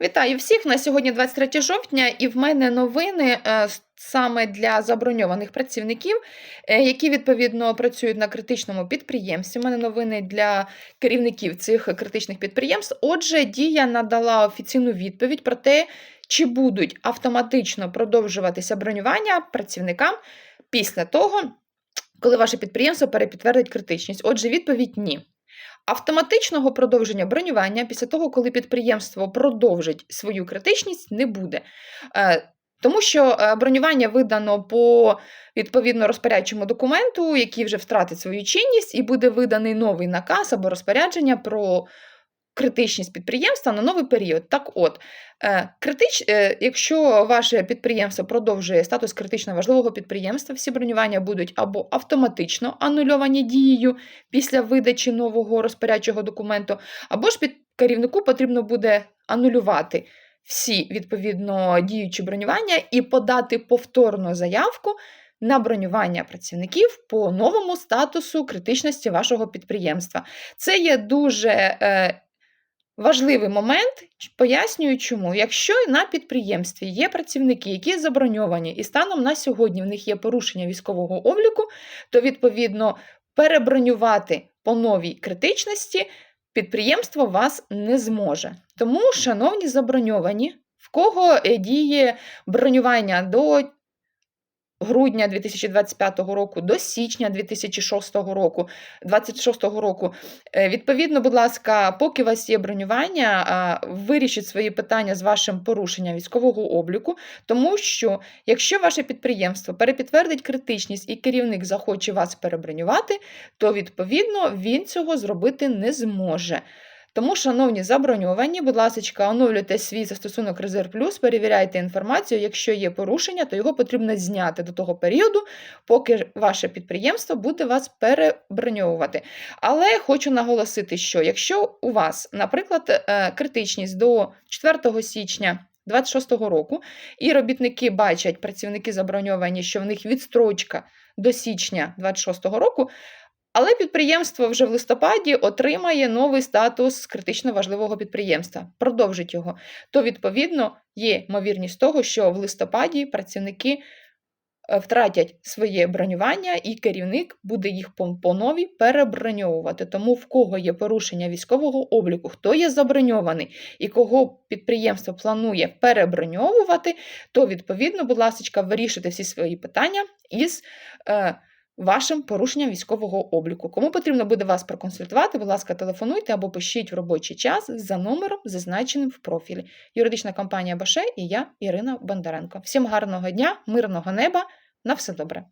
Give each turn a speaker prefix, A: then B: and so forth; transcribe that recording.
A: Вітаю всіх! На сьогодні 23 жовтня, і в мене новини е, саме для заброньованих працівників, е, які відповідно працюють на критичному підприємстві. У мене новини для керівників цих критичних підприємств. Отже, дія надала офіційну відповідь про те, чи будуть автоматично продовжуватися бронювання працівникам після того, коли ваше підприємство перепідтвердить критичність. Отже, відповідь ні. Автоматичного продовження бронювання після того, коли підприємство продовжить свою критичність, не буде. Е, Тому що е, бронювання видано по відповідно розпорядчому документу, який вже втратить свою чинність, і буде виданий новий наказ або розпорядження про критичність підприємства на новий період. Так от, е, критич, е, якщо ваше підприємство продовжує статус критично важливого підприємства, всі бронювання будуть або автоматично анульовані дією після видачі нового розпорядчого документу, або ж під керівнику потрібно буде анулювати всі відповідно діючі бронювання і подати повторну заявку на бронювання працівників по новому статусу критичності вашого підприємства. Це є дуже е, важливий момент. Пояснюю, чому. Якщо на підприємстві є працівники, які заброньовані, і станом на сьогодні в них є порушення військового обліку, то відповідно перебронювати по новій критичності підприємство вас не зможе. Тому, шановні заброньовані, в кого е, діє бронювання до грудня 2025 року до січня 2006 року, 26 року. Е, Відповідно, будь ласка, поки у вас є бронювання, вирішіть свої питання з вашим порушенням військового обліку, тому що якщо ваше підприємство перепідтвердить критичність і керівник захоче вас перебронювати, то відповідно він цього зробити не зможе. Тому, шановні заброньовані, будь ласка, оновлюйте свій застосунок Резерв Плюс, перевіряйте інформацію. Якщо є порушення, то його потрібно зняти до того періоду, поки ваше підприємство буде вас переброньовувати. Але хочу наголосити, що якщо у вас, наприклад, е, критичність до 4 січня 26-го року, і робітники бачать, працівники заброньовані, що в них відстрочка до січня 26-го року. Але підприємство вже в листопаді отримає новий статус критично важливого підприємства, продовжить його. То, відповідно, є ймовірність того, що в листопаді працівники е, втратять своє бронювання, і керівник буде їх по, новій переброньовувати. Тому в кого є порушення військового обліку, хто є заброньований і кого підприємство планує переброньовувати, то відповідно, будь ласка, вирішуйте всі свої питання із. Е, вашим порушенням військового обліку. Кому потрібно буде вас проконсультувати, будь ласка, телефонуйте або пишіть в робочий час за номером, зазначеним в профілі. Юридична компанія Баше і я, Ірина Бондаренко. Всім гарного дня, мирного неба, на все добре!